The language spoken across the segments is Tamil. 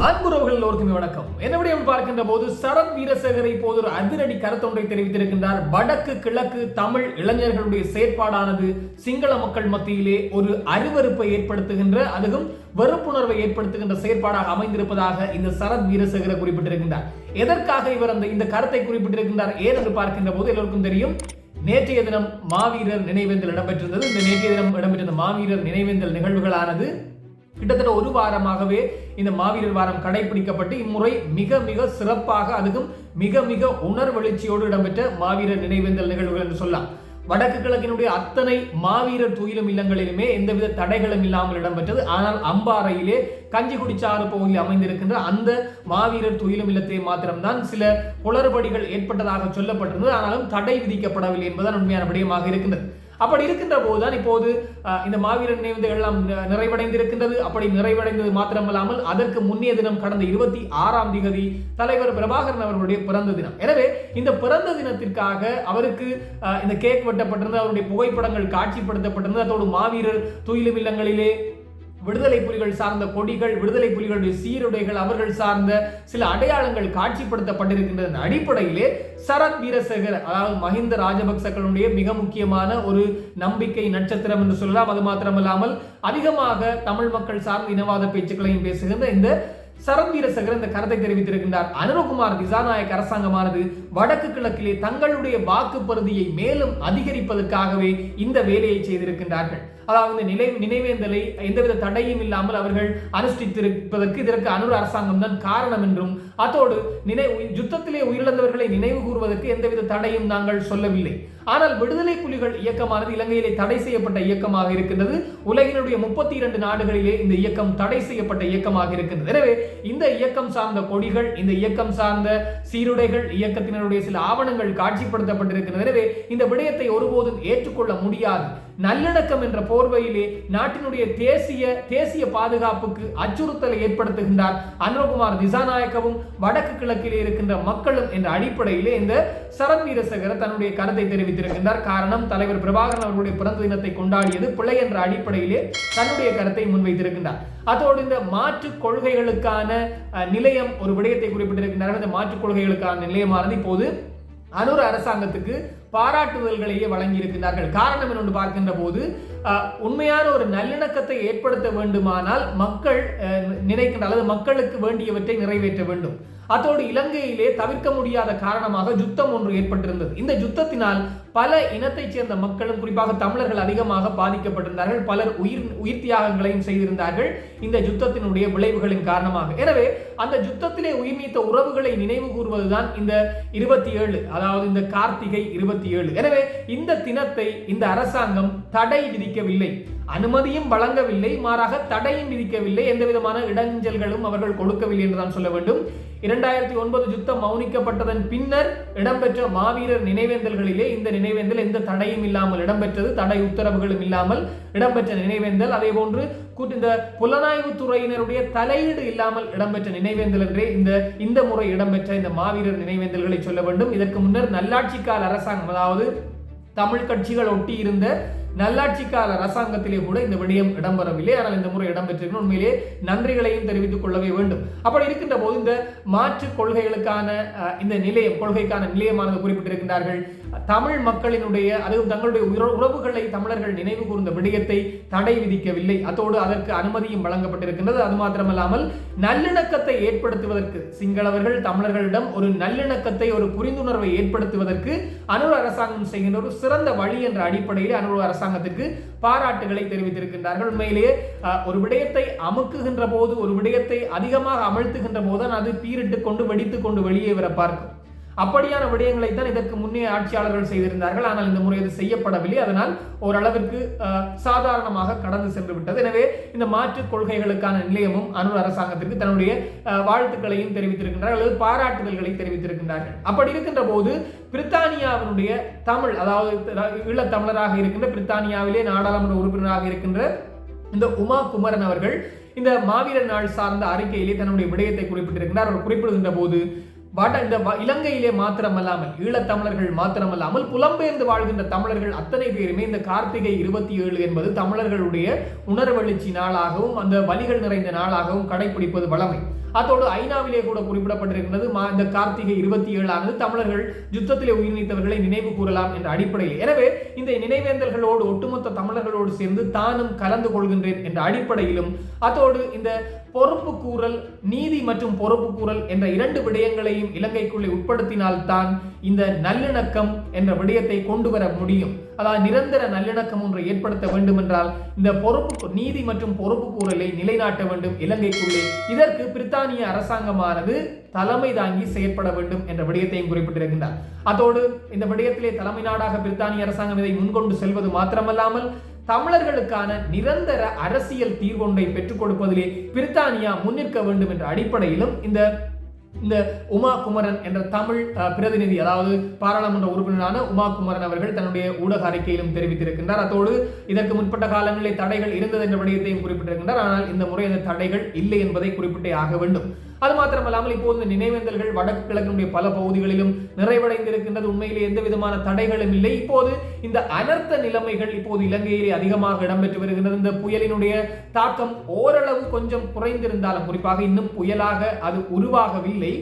அன்புறவுகள் எல்லோருக்குமே வணக்கம். என்ன பார்க்கின்ற போது சரத் வீரசேகர் இப்போது ஒரு அதிரடி கருத்தொன்றை தெரிவித்திருக்கின்றார். வடக்கு கிழக்கு தமிழ் இளைஞர்களுடைய செயற்பாடானது சிங்கள மக்கள் மத்தியிலே ஒரு அருவருப்பை ஏற்படுத்துகின்ற அதுவும் வெறுப்புணர்வை ஏற்படுத்துகின்ற செயற்பாடாக அமைந்திருப்பதாக இந்த சரத் வீரசேகர குறிப்பிட்டிருக்கின்றார். எதற்காக இவர் அந்த இந்த கருத்தை குறிப்பிட்டிருக்கின்றார் ஏன் என்று பார்க்கின்ற போது எல்லோருக்கும் தெரியும். நேற்றைய தினம் மாவீரர் நினைவேந்தல் இடம்பெற்றிருந்தது. இந்த நேற்றைய தினம் இடம்பெற்றிருந்த மாவீரர் நினைவேந்தல் நிகழ்வுகளானது கிட்டத்தட்ட ஒரு வாரமாகவே இந்த மாவீரர் வாரம் கடைபிடிக்கப்பட்டு இம்முறை மிக மிக சிறப்பாக அதுவும் மிக மிக உணர்வெழுச்சியோடு இடம்பெற்ற மாவீரர் நினைவேந்தல் நிகழ்வுகள் என்று சொல்லலாம். வடக்கு கிழக்கினுடைய அத்தனை மாவீரர் துயிலும் இல்லங்களிலுமே எந்தவித தடைகளும் இல்லாமல் இடம்பெற்றது. ஆனால் அம்பாறையிலே கஞ்சிக்குடிச்சாறு பகுதியில் அமைந்திருக்கின்ற அந்த மாவீரர் துயிலும் இல்லத்தை மாத்திரம்தான் சில குளறுபடிகள் ஏற்பட்டதாக சொல்லப்பட்டிருந்தது. ஆனாலும் தடை விதிக்கப்படவில்லை என்பதுதான் உண்மையான விடயமாக இருக்கின்றது. அப்படி இருக்கின்ற போதுதான் இப்போது இந்த மாவீரர் நினைவுகள் எல்லாம் நிறைவடைந்திருக்கின்றது. அப்படி நிறைவடைந்தது மாத்திரமல்லாமல் அதற்கு முன்னைய தினம் கடந்த இருபத்தி ஆறாம் திகதி தலைவர் பிரபாகரன் அவர்களுடைய பிறந்த தினம். எனவே இந்த பிறந்த தினத்திற்காக அவருக்கு இந்த கேக் வெட்டப்பட்டிருந்தது அவருடைய புகைப்படங்கள் காட்சிப்படுத்தப்பட்டிருந்தது. அதோடு மாவீரர் துயிலும் இல்லங்களிலே விடுதலை புலிகள் சார்ந்த கொடிகள் விடுதலை புலிகளுடைய சீருடைகள் அவர்கள் சார்ந்த சில அடையாளங்கள் காட்சிப்படுத்தப்பட்டிருக்கின்றன அடிப்படையிலே சரத் வீரசேகர் அதாவது மஹிந்த ராஜபக்சக்களுடைய மிக முக்கியமான ஒரு நம்பிக்கை நட்சத்திரம் என்று சொல்லலாம். அது மாத்திரமல்லாமல் அதிகமாக தமிழ் மக்கள் சார்ந்த இனவாத பேச்சுக்களையும் பேசுகின்ற இந்த சரத் வீரசகர் இந்த கருத்தை தெரிவித்திருக்கின்றார். அனுரகுமார் திசாநாயக் அரசாங்கமானது வடக்கு கிழக்கிலே தங்களுடைய வாக்கு பருதியை மேலும் அதிகரிப்பதற்காகவே இந்த வேலையை செய்திருக்கின்றார்கள். அதாவது இந்த நிலை நினைவேந்தலை எந்தவித தடையும் இல்லாமல் அவர்கள் அனுஷ்டித்திருப்பதற்கு இதற்கு அனுர் அரசாங்கம் தான் காரணம் என்றும் அதோடு நினை யுத்தத்திலே உயிரிழந்தவர்களை நினைவு கூறுவதற்கு எந்தவித தடையும் நாங்கள் சொல்லவில்லை. ஆனால் விடுதலை புலிகள் இயக்கமானது இலங்கையிலே தடை செய்யப்பட்ட இயக்கமாக இருக்கின்றது. உலகினுடைய முப்பத்தி இரண்டு நாடுகளிலே இந்த இயக்கம் தடை செய்யப்பட்ட இயக்கமாக இருக்கின்றது. எனவே இந்த இயக்கம் சார்ந்த கொடிகள் இந்த இயக்கம் சார்ந்த சீருடைகள் இயக்கத்தினருடைய சில ஆவணங்கள் காட்சிப்படுத்தப்பட்டிருக்கின்றன. எனவே இந்த விடயத்தை ஒருபோதும் ஏற்றுக்கொள்ள முடியாது. நல்லிணக்கம் என்ற போர்வையிலே நாட்டினுடைய தேசிய தேசிய பாதுகாப்புக்கு அச்சுறுத்தலை ஏற்படுத்துகின்றார். அனுரகுமார் திசாநாயக்கவும் வடக்கு கிழக்கிலே இருக்கின்ற மக்களும் என்ற அடிப்படையிலே இந்த சரத் வீரசகர தன்னுடைய கருத்தை தெரிவித்திருக்கின்றார். காரணம் தலைவர் பிரபாகரன் அவர்களுடைய பிறந்த தினத்தை கொண்டாடியது பிள்ளை என்ற அடிப்படையிலே தன்னுடைய கருத்தை முன்வைத்திருக்கின்றார். அதோடு இந்த மாற்று கொள்கைகளுக்கான நிலையம் ஒரு விடயத்தை குறிப்பிட்டிருக்கின்றார் இந்த மாற்றுக் கொள்கைகளுக்கான நிலையமானது இப்போது அனூர் அரசாங்கத்துக்கு பாராட்டுதல்களையே வழங்கியிருக்கிறார்கள் காரணம் என்னொன்று பார்க்கின்ற போது உண்மையான ஒரு நல்லிணக்கத்தை ஏற்படுத்த வேண்டுமானால் மக்கள் நினைக்கின்ற அல்லது மக்களுக்கு வேண்டியவற்றை நிறைவேற்ற வேண்டும். அதோடு இலங்கையிலே தவிர்க்க முடியாத காரணமாக யுத்தம் ஒன்று ஏற்பட்டிருந்தது. இந்த யுத்தத்தினால் பல இனத்தைச் சேர்ந்த மக்களும் குறிப்பாக தமிழர்கள் அதிகமாக பாதிக்கப்பட்டிருந்தார்கள். பலர் உயிர் உயிர் தியாகங்களையும் செய்திருந்தார்கள். இந்த யுத்தத்தினுடைய விளைவுகளின் காரணமாக. எனவே அந்த யுத்தத்திலே உயிர் நீத்த உறவுகளை நினைவு கூறுவதுதான் இந்த இருபத்தி ஏழு அதாவது இந்த கார்த்திகை இருபத்தி ஏழு. எனவே இந்த தினத்தை இந்த அரசாங்கம் தடை விதிக்கவில்லை அனுமதியும் வழங்கவில்லை மாறாக தடையும் விதிக்கவில்லை. எந்த விதமான இடைஞ்சல்களும் அவர்கள் கொடுக்கவில்லை என்றுதான் சொல்ல வேண்டும். இரண்டாயிரத்தி ஒன்பது யுத்தம் மௌனிக்கப்பட்டதன் பின்னர் இடம்பெற்ற மாவீரர் நினைவேந்தல்களிலே இந்த நினைவேந்தல் எந்த தடையும் இல்லாமல் இடம்பெற்றது. தடை உத்தரவுகளும் இல்லாமல் இடம்பெற்ற நினைவேந்தல். அதே போன்று இந்த புலனாய்வு துறையினருடைய தலையீடு இல்லாமல் இடம்பெற்ற நினைவேந்தல் என்றே இந்த இந்த முறை இடம்பெற்ற இந்த மாவீரர் நினைவேந்தல்களை சொல்ல வேண்டும். இதற்கு முன்னர் நல்லாட்சிக்கால அரசாங்கம் அதாவது தமிழ் கட்சிகள் ஒட்டி இருந்த நல்லாட்சி கால அரசாங்கத்திலே கூட இந்த விடயம் இடம்பெறவில்லை. ஆனால் இந்த முறை இடம்பெற்றிருக்கணும் உண்மையிலே நன்றிகளையும் தெரிவித்துக் கொள்ளவே வேண்டும். அப்படி இருக்கின்ற போது இந்த மாற்று கொள்கைகளுக்கான அஹ், இந்த நிலையம் கொள்கைக்கான நிலையமானது குறிப்பிட்டிருக்கின்றார்கள். தமிழ் மக்களினுடைய அதுவும் தங்களுடைய உறவுகளை தமிழர்கள் நினைவு கூர்ந்த விடயத்தை தடை விதிக்கவில்லை. அதோடு அதற்கு அனுமதியும் வழங்கப்பட்டிருக்கின்றது. அது மாத்திரமல்லாமல் நல்லிணக்கத்தை ஏற்படுத்துவதற்கு சிங்களவர்கள் தமிழர்களிடம் ஒரு நல்லிணக்கத்தை ஒரு புரிந்துணர்வை ஏற்படுத்துவதற்கு அனுர் அரசாங்கம் செய்கின்ற ஒரு சிறந்த வழி என்ற அடிப்படையில் அனுர் அரசாங்கத்துக்கு பாராட்டுகளை தெரிவித்திருக்கின்றார்கள். உண்மையிலேயே ஒரு விடயத்தை அமுக்குகின்ற போது ஒரு விடயத்தை அதிகமாக அமழ்த்துகின்ற போதுதான் அது பீரிட்டு கொண்டு வெடித்து கொண்டு வெளியே வர பார்க்கும். அப்படியான விடயங்களை தான் இதற்கு முன்னே ஆட்சியாளர்கள் செய்திருந்தார்கள். ஆனால் இந்த முறை அது செய்யப்படவில்லை. அதனால் ஓரளவிற்கு சாதாரணமாக கடந்து சென்று விட்டது. எனவே இந்த மாற்றுக் கொள்கைகளுக்கான நிலையமும் அனுர் அரசாங்கத்திற்கு தன்னுடைய வாழ்த்துக்களையும் தெரிவித்திருக்கின்றார்கள். அல்லது பாராட்டுதல்களை தெரிவித்திருக்கின்றார்கள். அப்படி இருக்கின்ற போது பிரித்தானியாவினுடைய தமிழ் அதாவது ஈழத்தமிழராக இருக்கின்ற பிரித்தானியாவிலே நாடாளுமன்ற உறுப்பினராக இருக்கின்ற இந்த உமா குமரன் அவர்கள் இந்த மாவீரர் நாள் சார்ந்த அறிக்கையிலே தன்னுடைய விடயத்தை குறிப்பிட்டிருக்கிறார் அவர் குறிப்பிடுகின்ற போது வட இந்த வ- இலங்கையிலே மாத்திரமல்லாமல் ஈழத்தமிழர்கள் மாத்திரமல்லாமல் புலம்பெயர்ந்து வாழ்கின்ற தமிழர்கள் அத்தனை பேருமே இந்த கார்த்திகை இருபத்தி ஏழு என்பது தமிழர்களுடைய உணர்வெழுச்சி நாளாகவும் அந்த வலிகள் நிறைந்த நாளாகவும் கடைபிடிப்பது வளமை அதோடு ஐநாவிலே கூட குறிப்பிடப்பட்டிருக்கிறது மா- இந்த கார்த்திகை இருபத்தி ஏழானது தமிழர்கள் யுத்தத்திலே உயிர் நீத்தவர்களை நினைவு கூறலாம் என்ற அடிப்படையில். எனவே இந்த நினைவேந்தல்களோடு ஒட்டுமொத்த தமிழர்களோடு சேர்ந்து தானும் கலந்து கொள்கின்றேன் என்ற அடிப்படையிலும் அதோடு இந்த பொறுப்பு கூறல் நீதி மற்றும் பொறுப்பு கூறல் என்ற இரண்டு விடயங்களையும் இலங்கைக்குள்ளே உட்படுத்தினால்தான் இந்த நல்லிணக்கம் என்ற விடயத்தை கொண்டு வர முடியும். அதாவது நிரந்தர நல்லிணக்கம் ஒன்றை ஏற்படுத்த வேண்டும் என்றால் இந்த பொறுப்பு நீதி மற்றும் பொறுப்பு கூறலை நிலைநாட்ட வேண்டும் இலங்கைக்குள்ளே. இதற்கு பிரித்தானிய அரசாங்கமானது தலைமை தாங்கி செயற்பட வேண்டும் என்ற விடயத்தையும் குறிப்பிட்டிருக்கின்றார். அதோடு இந்த விடயத்திலே தலைமை நாடாக பிரித்தானிய அரசாங்கம் இதை முன்கொண்டு செல்வது மாத்திரமல்லாமல் தமிழர்களுக்கான நிரந்தர அரசியல் தீர்வொன்றை பெற்றுக் கொடுப்பதிலே பிரித்தானியா முன்னிற்க வேண்டும் என்ற அடிப்படையிலும் இந்த இந்த உமா குமரன் என்ற தமிழ் பிரதிநிதி அதாவது பாராளுமன்ற உறுப்பினரான உமா குமரன் அவர்கள் தன்னுடைய ஊடக அறிக்கையிலும் தெரிவித்திருக்கின்றார். அத்தோடு இதற்கு முற்பட்ட காலங்களில் தடைகள் இருந்தது என்ற விடயத்தையும் குறிப்பிட்டிருக்கின்றார். ஆனால் இந்த முறை அந்த தடைகள் இல்லை என்பதை குறிப்பிட்டே ஆக வேண்டும். அது மாத்திரமல்லாமல் இப்போது இந்த நினைவேந்தல்கள் வடக்கு கிழக்கினுடைய பல பகுதிகளிலும் நிறைவடைந்திருக்கின்றது. உண்மையிலே எந்த விதமான தடைகளும் இல்லை. இப்போது இந்த அனர்த்த நிலைமைகள் இப்போது இலங்கையிலே அதிகமாக இடம்பெற்று வருகின்றது. இந்த புயலினுடைய தாக்கம் ஓரளவு கொஞ்சம் குறைந்திருந்தாலும் குறிப்பாக இன்னும் புயலாக அது உருவாகவில்லை.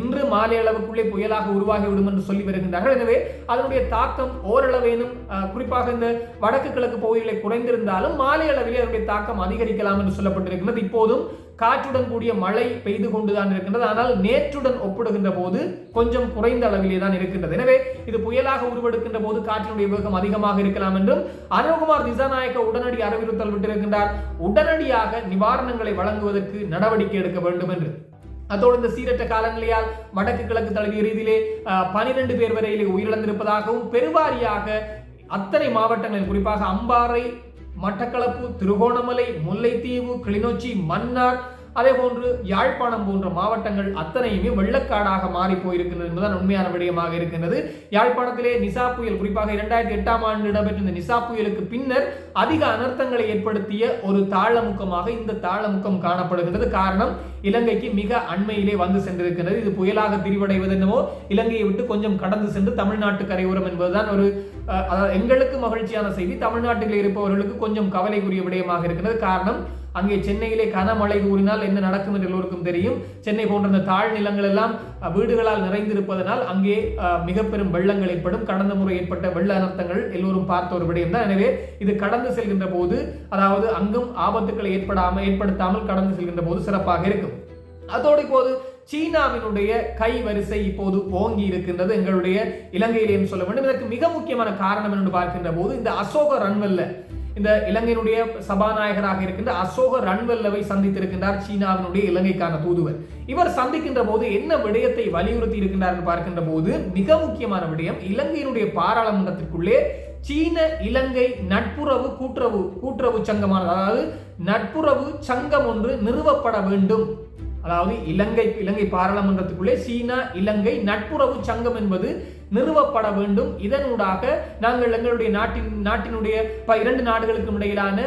இன்று மாலை அளவுக்குள்ளே புயலாக உருவாகிவிடும் என்று சொல்லி வருகின்றார்கள். எனவே அதனுடைய தாக்கம் ஓரளவேனும் குறிப்பாக இந்த வடக்கு கிழக்கு பகுதிகளை குறைந்திருந்தாலும் மாலை அளவிலே அதனுடைய தாக்கம் அதிகரிக்கலாம் என்று சொல்லப்பட்டிருக்கிறது இப்போதும் காற்றுடன் கூடிய மழை பெய்து கொண்டுதான் இருக்கின்றது. ஆனால் நேற்றுடன் ஒப்பிடுகின்ற போது கொஞ்சம் குறைந்த அளவிலே தான் இருக்கின்றது. எனவே இது புயலாக உருவெடுக்கின்ற போது காற்றினுடைய வேகம் அதிகமாக இருக்கலாம் என்றும் அனுகுமார் திசாநாயக்க உடனடி அறிவுறுத்தல் விட்டிருக்கின்றார். உடனடியாக நிவாரணங்களை வழங்குவதற்கு நடவடிக்கை எடுக்க வேண்டும் என்று. அதோடு இந்த சீரற்ற காலநிலையால் வடக்கு கிழக்கு தழுவிய ரீதியிலே பனிரெண்டு பேர் வரையிலே உயிரிழந்திருப்பதாகவும் பெருவாரியாக அத்தனை மாவட்டங்களில் குறிப்பாக அம்பாறை மட்டக்களப்பு திருகோணமலை முல்லைத்தீவு கிளிநொச்சி மன்னார் அதே போன்று யாழ்ப்பாணம் போன்ற மாவட்டங்கள் அத்தனையுமே வெள்ளக்காடாக மாறி போயிருக்கிறது என்பதுதான் உண்மையான விடயமாக இருக்கின்றது. யாழ்ப்பாணத்திலே நிசா புயல் குறிப்பாக இரண்டாயிரத்தி எட்டாம் ஆண்டு இடம்பெற்ற இந்த நிசா புயலுக்கு பின்னர் அதிக அனர்த்தங்களை ஏற்படுத்திய ஒரு தாழமுக்கமாக இந்த தாழமுக்கம் காணப்படுகின்றது. காரணம் இலங்கைக்கு மிக அண்மையிலே வந்து சென்றிருக்கின்றது. இது புயலாக திரிவடைவது என்னவோ இலங்கையை விட்டு கொஞ்சம் கடந்து சென்று தமிழ்நாட்டு கரையோரம் என்பதுதான் ஒரு அதாவது எங்களுக்கு மகிழ்ச்சியான செய்தி. தமிழ்நாட்டில் இருப்பவர்களுக்கு கொஞ்சம் கவலைக்குரிய விடயமாக இருக்கிறது காரணம் அங்கே சென்னையிலே கனமழை கூறினால் என்ன நடக்கும் என்று எல்லோருக்கும் தெரியும். சென்னை போன்ற இந்த தாழ் நிலங்கள் எல்லாம் வீடுகளால் நிறைந்திருப்பதனால் அங்கே மிக பெரும் வெள்ளங்கள் ஏற்படும். கடந்த முறை ஏற்பட்ட வெள்ள அனர்த்தங்கள் எல்லோரும் பார்த்த ஒரு விடயம் தான். எனவே இது கடந்து செல்கின்ற போது அதாவது அங்கும் ஆபத்துக்களை ஏற்படாமல் ஏற்படுத்தாமல் கடந்து செல்கின்ற போது சிறப்பாக இருக்கும். அதோடு இப்போது சீனாவினுடைய கை வரிசை இப்போது ஓங்கி இருக்கின்றது. எங்களுடைய இலங்கையில் சொல்ல வேண்டும். இதற்கு மிக முக்கியமான காரணம் என்று பார்க்கின்ற போது இந்த அசோக ரன்வெல்ல இந்த இலங்கையினுடைய சபாநாயகராக இருக்கின்ற அசோக ரன்வெல்லவை சந்தித்திருக்கின்றார் சீனாவினுடைய இலங்கைக்கான தூதுவர். இவர் சந்திக்கின்ற போது என்ன விடயத்தை வலியுறுத்தி இருக்கின்றார் என்று பார்க்கின்ற போது மிக முக்கியமான விடயம் இலங்கையினுடைய பாராளுமன்றத்திற்குள்ளே சீன இலங்கை நட்புறவு கூட்டுறவு கூட்டுறவு சங்கமானது அதாவது நட்புறவு சங்கம் ஒன்று நிறுவப்பட வேண்டும். அதாவது இலங்கை இலங்கை பாராளுமன்றத்துக்குள்ளே சீனா இலங்கை நட்புறவு சங்கம் என்பது நிறுவப்பட வேண்டும். இதனூடாக நாங்கள் எங்களுடைய நாட்டின் நாட்டினுடைய ப- இரண்டு நாடுகளுக்கும் இடையிலான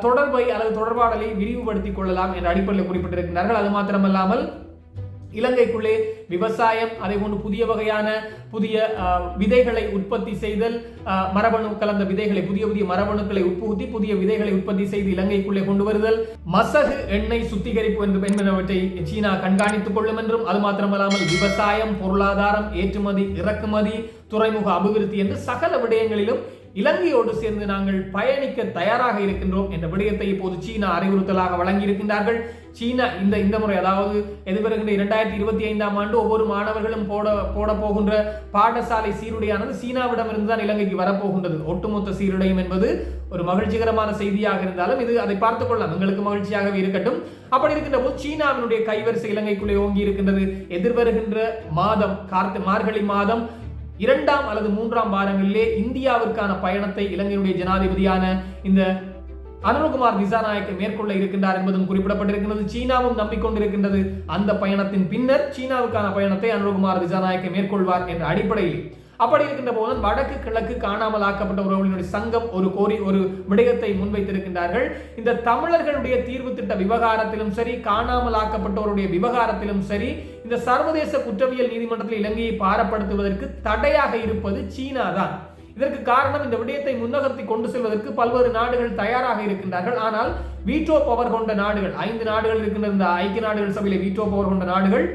தொடர்பை அல்லது தொடர்பாடலை விரிவுபடுத்திக் கொள்ளலாம் என்ற அடிப்படையில் குறிப்பிட்டிருக்கிறார்கள். அது மாத்திரமல்லாமல் இலங்கைக்குள்ளே விவசாயம் அதே போன்று புதிய வகையான புதிய விதைகளை உற்பத்தி செய்தல் மரபணு கலந்த விதைகளை புதிய புதிய மரபணுக்களை உட்புகுத்தி புதிய விதைகளை உற்பத்தி செய்து இலங்கைக்குள்ளே கொண்டு வருதல். மசகு எண்ணெய் சுத்திகரிப்பு என்று என்பனவற்றை சீனா கண்காணித்துக் கொள்ளும் என்றும் அது மாத்திரமல்லாமல் விவசாயம் பொருளாதாரம் ஏற்றுமதி இறக்குமதி துறைமுக அபிவிருத்தி என்று சகல விடயங்களிலும் இலங்கையோடு சேர்ந்து நாங்கள் பயணிக்க தயாராக இருக்கின்றோம் என்ற விடயத்தை இப்போது சீனா அறிவுறுத்தலாக வழங்கியிருக்கின்றார்கள். சீனா இந்த இந்த முறை அதாவது எதிர்வருகின்ற இரண்டாயிரத்தி இருபத்தி ஐந்தாம் ஆண்டு ஒவ்வொரு மாணவர்களும் போட போட போகின்ற பாடசாலை சீருடையானது சீனாவிடமிருந்து தான் இலங்கைக்கு வரப்போகின்றது. ஒட்டுமொத்த சீருடையும் என்பது ஒரு மகிழ்ச்சிகரமான செய்தியாக இருந்தாலும் இது அதை பார்த்துக் கொள்ளலாம். எங்களுக்கு மகிழ்ச்சியாகவே இருக்கட்டும். அப்படி இருக்கின்ற போது சீனாவினுடைய கைவரிசை இலங்கைக்குள்ளே ஓங்கி இருக்கின்றது. எதிர்வருகின்ற மாதம் கார்த்து மார்கழி மாதம் இரண்டாம் அல்லது மூன்றாம் வாரங்களிலே இந்தியாவிற்கான பயணத்தை இலங்கையினுடைய ஜனாதிபதியான இந்த அனுரகுமார் திசாநாயக்க மேற்கொள்ள இருக்கின்றார் என்பதும் குறிப்பிடப்பட்டிருக்கிறது சீனாவும் நம்பிக்கொண்டிருக்கின்றது அந்த பயணத்தின் பின்னர் சீனாவுக்கான பயணத்தை அனுரகுமார் திசாநாயக்க மேற்கொள்வார் என்ற அடிப்படையில் அப்படி இருக்கின்ற போது வடக்கு கிழக்கு காணாமல் ஆக்கப்பட்ட உறவுகளினுடைய சங்கம் ஒரு கோரி ஒரு விடயத்தை முன்வைத்திருக்கின்றார்கள். இந்த தமிழர்களுடைய தீர்வு திட்ட விவகாரத்திலும் சரி காணாமல் ஆக்கப்பட்டவருடைய விவகாரத்திலும் சரி இந்த சர்வதேச குற்றவியல் நீதிமன்றத்தில் இலங்கையை பாரப்படுத்துவதற்கு தடையாக இருப்பது சீனா தான் இதற்கு காரணம் இந்த விடயத்தை முன்னகர்த்தி கொண்டு செல்வதற்கு பல்வேறு நாடுகள் தயாராக இருக்கின்றார்கள். ஆனால் வீட்டோ பவர் கொண்ட நாடுகள் ஐந்து நாடுகள் இருக்கின்ற இந்த ஐக்கிய நாடுகள் சபையில வீட்டோ பவர் கொண்ட நாடுகள்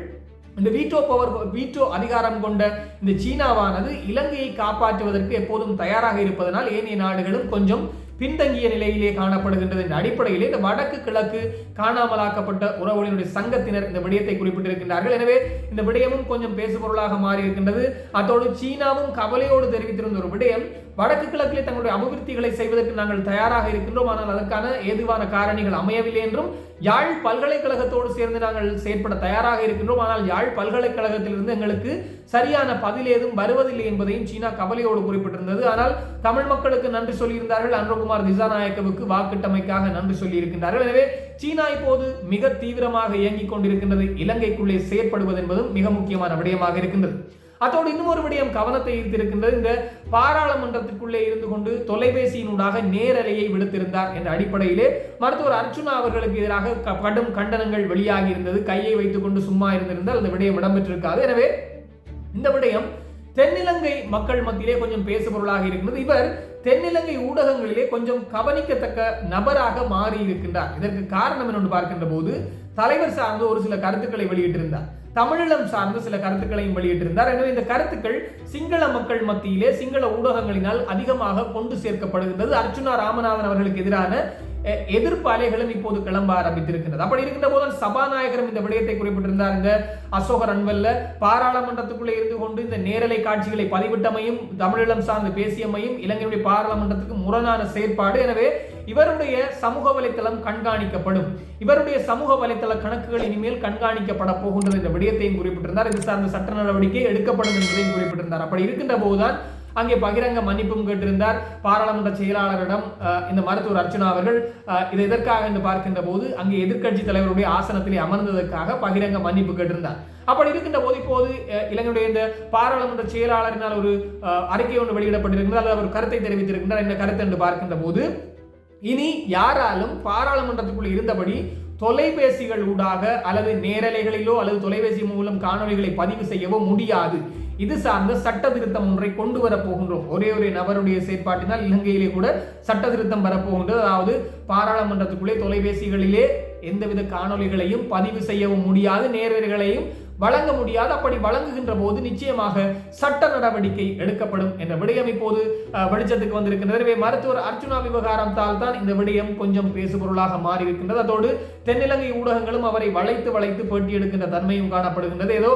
இந்த வீட்டோ பவர் வீட்டோ அதிகாரம் கொண்ட இந்த சீனாவானது இலங்கையை காப்பாற்றுவதற்கு எப்போதும் தயாராக இருப்பதனால் ஏனைய நாடுகளும் கொஞ்சம் பின்தங்கிய நிலையிலே காணப்படுகின்றது. என்ற அடிப்படையிலே இந்த வடக்கு கிழக்கு காணாமலாக்கப்பட்ட உறவுகளினுடைய சங்கத்தினர் இந்த விடயத்தை குறிப்பிட்டிருக்கின்றார்கள். எனவே இந்த விடயமும் கொஞ்சம் பேசுபொருளாக மாறி இருக்கின்றது அத்தோடு சீனாவும் கவலையோடு தெரிவித்திருந்த ஒரு விடயம் வடக்கு கிழக்கிலே தங்களுடைய அபிவிருத்திகளை செய்வதற்கு நாங்கள் தயாராக இருக்கின்றோம். ஆனால் அதற்கான ஏதுவான காரணிகள் அமையவில்லை என்றும் யாழ் பல்கலைக்கழகத்தோடு சேர்ந்து நாங்கள் செயற்பட தயாராக இருக்கின்றோம். ஆனால் யாழ் பல்கலைக்கழகத்திலிருந்து எங்களுக்கு சரியான பதில் ஏதும் வருவதில்லை என்பதையும் சீனா கவலையோடு குறிப்பிட்டிருந்தது. ஆனால் தமிழ் மக்களுக்கு நன்றி சொல்லியிருந்தார்கள். அன்ரகுமார் திசாநாயக்கவுக்கு வாக்கிட்டமைக்காக நன்றி சொல்லியிருக்கின்றார்கள். எனவே சீனா இப்போது மிக தீவிரமாக இயங்கிக் கொண்டிருக்கின்றது. இலங்கைக்குள்ளே செயற்படுவது என்பதும் மிக முக்கியமான விடயமாக இருக்கின்றது. அதோடு இன்னும் ஒரு விடயம் கவனத்தை ஈர்த்திருக்கின்றது. இந்த பாராளுமன்றத்திற்குள்ளே இருந்து கொண்டு தொலைபேசியினூடாக நேரலையை விடுத்திருந்தார் என்ற அடிப்படையிலே மருத்துவர் அர்ச்சுனா அவர்களுக்கு எதிராக கடும் கண்டனங்கள் வெளியாகி இருந்தது. கையை வைத்துக்கொண்டு சும்மா இருந்திருந்தால் அந்த விடயம் இடம்பெற்றிருக்காது. எனவே இந்த விடயம் தென்னிலங்கை மக்கள் மத்தியிலே கொஞ்சம் பேசுபொருளாக இருக்கிறது இவர் தென்னிலங்கை ஊடகங்களிலே கொஞ்சம் கவனிக்கத்தக்க நபராக மாறி இருக்கின்றார் இதற்கு காரணம் என்னென்று பார்க்கின்ற போது தலைவர் சார்ந்து ஒரு சில கருத்துக்களை வெளியிட்டிருந்தார். தமிழீழம் சார்ந்து சில கருத்துக்களையும் வெளியிட்டிருந்தார். எனவே இந்த கருத்துக்கள் சிங்கள மக்கள் மத்தியிலே சிங்கள ஊடகங்களினால் அதிகமாக கொண்டு சேர்க்கப்படுகின்றது. அர்ச்சுனா ராமநாதன் அவர்களுக்கு எதிரான எதிர்ப்பு அலைகளும் இப்போது கிளம்ப ஆரம்பித்திருக்கிறது அப்படி இருக்கின்ற போது சபாநாயகரும் இந்த விடயத்தை குறிப்பிட்டிருந்தாருங்க இந்த அசோகர் அன்வல்ல பாராளுமன்றத்துக்குள்ளே இருந்து கொண்டு இந்த நேரலை காட்சிகளை பதிவிட்டமையும் தமிழீழம் சார்ந்து பேசியமையும் இலங்கையுடைய பாராளுமன்றத்துக்கு முரணான செயற்பாடு. எனவே இவருடைய சமூக வலைத்தளம் கண்காணிக்கப்படும். இவருடைய சமூக வலைத்தள கணக்குகள் இனிமேல் கண்காணிக்கப்பட போகின்றது என்ற விடயத்தையும் குறிப்பிட்டிருந்தார். இது சார்ந்த சட்ட நடவடிக்கை எடுக்கப்படும் என்பதையும் குறிப்பிட்டிருந்தார். அப்படி இருக்கின்ற போதுதான் அங்கே பகிரங்க மன்னிப்பும் கேட்டிருந்தார். பாராளுமன்ற செயலாளரிடம் இந்த மருத்துவர் அர்ச்சனா அவர்கள் இது எதற்காக என்று பார்க்கின்ற போது அங்கே எதிர்க்கட்சி தலைவருடைய ஆசனத்திலே அமர்ந்ததற்காக பகிரங்க மன்னிப்பு கேட்டிருந்தார். அப்படி இருக்கின்ற போது இப்போது இலங்கையுடைய இந்த பாராளுமன்ற செயலாளரினால் ஒரு அறிக்கை ஒன்று வெளியிடப்பட்டிருக்கிறது. அல்லது அவர் கருத்தை தெரிவித்திருக்கின்றார். இந்த கருத்து என்று பார்க்கின்ற போது இனி யாராலும் பாராளுமன்றத்துக்குள் இருந்தபடி தொலைபேசிகள் ஊடாக அல்லது நேரலைகளிலோ அல்லது தொலைபேசி மூலம் காணொலிகளை பதிவு செய்யவோ முடியாது. இது சார்ந்த சட்ட திருத்தம் ஒன்றை கொண்டு வரப்போகின்றோம் ஒரே ஒரு நபருடைய செயற்பாட்டினால் இலங்கையிலே கூட சட்ட திருத்தம் வரப்போகின்றது அதாவது பாராளுமன்றத்துக்குள்ளே தொலைபேசிகளிலே எந்தவித காணொலிகளையும் பதிவு செய்யவும் முடியாது. நேரர்களையும் வழங்க முடியாது. அப்படி வழங்குகின்ற போது நிச்சயமாக சட்ட நடவடிக்கை எடுக்கப்படும் என்ற விடயம் இப்போது வெளிச்சத்துக்கு வந்திருக்கின்றது. எனவே மருத்துவர் அர்ஜுனா விவகாரத்தால் தான் இந்த விடயம் கொஞ்சம் பேசுபொருளாக மாறியிருக்கின்றது. அதோடு தென்னிலங்கை ஊடகங்களும் அவரை வளைத்து வளைத்து பேட்டி எடுக்கின்ற தன்மையும் காணப்படுகின்றது. ஏதோ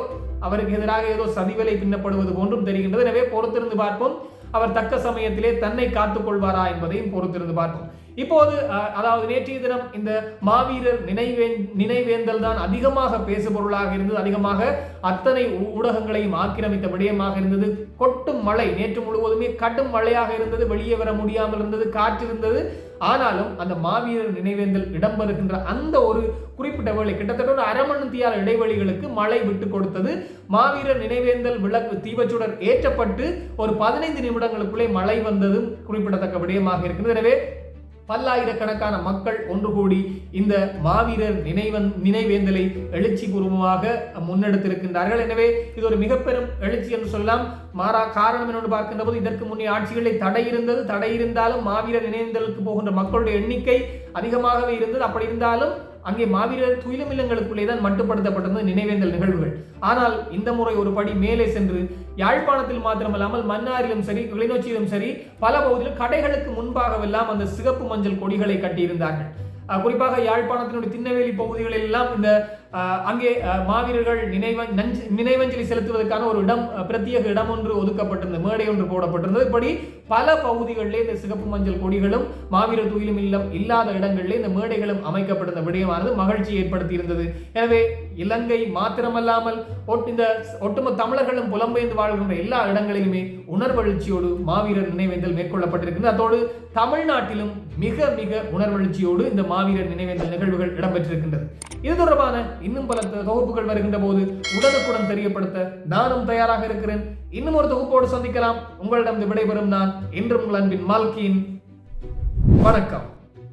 அவருக்கு எதிராக ஏதோ சதிவலை பின்னப்படுவது போன்றும் தெரிகின்றது. எனவே பொறுத்திருந்து பார்ப்போம். அவர் தக்க சமயத்திலே தன்னை காத்துக் கொள்வாரா என்பதையும் பொறுத்திருந்து பார்ப்போம். இப்போது அதாவது நேற்றைய தினம் இந்த மாவீரர் நினைவே நினைவேந்தல் தான் அதிகமாக பேசுபொருளாக இருந்தது. அதிகமாக அத்தனை ஊடகங்களையும் ஆக்கிரமித்த விடயமாக இருந்தது. கொட்டும் மழை நேற்று முழுவதுமே கடும் மழையாக இருந்தது. வெளியே வர முடியாமல் இருந்தது. காற்று இருந்தது. ஆனாலும் அந்த மாவீரர் நினைவேந்தல் இடம்பெறுகின்ற அந்த ஒரு குறிப்பிட்ட வேலை கிட்டத்தட்ட ஒரு அரை இடைவெளிகளுக்கு மழை விட்டு கொடுத்தது. மாவீரர் நினைவேந்தல் விளக்கு தீபச்சுடர் ஏற்றப்பட்டு ஒரு பதினைந்து நிமிடங்களுக்குள்ளே மழை வந்ததும் குறிப்பிடத்தக்க விடயமாக இருக்கிறது எனவே பல்லாயிரக்கணக்கான மக்கள் ஒன்று கூடி இந்த மாவீரர் நினைவன் நினைவேந்தலை எழுச்சி பூர்வமாக முன்னெடுத்திருக்கின்றார்கள். எனவே இது ஒரு மிக பெரும் எழுச்சி என்று சொல்லலாம். மாறா காரணம் என்று பார்க்கின்ற போது இதற்கு முன்னே ஆட்சிகளில் தடை இருந்தது. தடை இருந்தாலும் மாவீரர் நினைவேந்தலுக்கு போகின்ற மக்களுடைய எண்ணிக்கை அதிகமாகவே இருந்தது. அப்படி இருந்தாலும் அங்கே மாவீரர் துயிலுமில்லங்களுக்குள்ளே தான் மட்டுப்படுத்தப்பட்டிருந்த நினைவேந்தல் நிகழ்வுகள். ஆனால் இந்த முறை ஒரு படி மேலே சென்று யாழ்ப்பாணத்தில் மாத்திரமல்லாமல் மன்னாரிலும் சரி கிளிநொச்சியிலும் சரி பல பகுதியில் கடைகளுக்கு முன்பாகவெல்லாம் அந்த சிகப்பு மஞ்சள் கொடிகளை கட்டியிருந்தார்கள். குறிப்பாக யாழ்ப்பாணத்தினுடைய திண்ணவேலி பகுதிகளில் எல்லாம் இந்த அங்கே மாவீரர்கள் நினைவ நினைவஞ்சலி செலுத்துவதற்கான ஒரு இடம் பிரத்யேக இடம் ஒன்று ஒதுக்கப்பட்டிருந்தது மேடை ஒன்று போடப்பட்டிருந்தது. இப்படி பல பகுதிகளிலே இந்த சிகப்பு மஞ்சள் கொடிகளும் மாவீரர் துயிலும் இல்லம் இல்லாத இடங்களிலே இந்த மேடைகளும் அமைக்கப்பட்ட விடயமானது மகிழ்ச்சி ஏற்படுத்தி இருந்தது எனவே இலங்கை மாத்திரமல்லாமல் இந்த ஒட்டுமொத்த தமிழர்களும் புலம்பெயர்ந்து வாழ்கின்ற எல்லா இடங்களிலுமே உணர்வெழுச்சியோடு மாவீரர் நினைவேந்தல் மேற்கொள்ளப்பட்டிருக்கிறது. அதோடு தமிழ்நாட்டிலும் மிக மிக உணர்வெழுச்சியோடு இந்த மாவீரர் நினைவேந்தல் நிகழ்வுகள் இடம்பெற்றிருக்கின்றது. இது தொடர்பான இன்னும் பல தொகுப்புகள் வருகின்ற போது உடனுக்குடன் தெரியப்படுத்த நானும் தயாராக இருக்கிறேன். இன்னும் ஒரு தொகுப்போடு சந்திக்கலாம். உங்களிடம் விடைபெறும் நான் இன்றும் உங்கள் அன்பின் மால்கியின் வணக்கம்.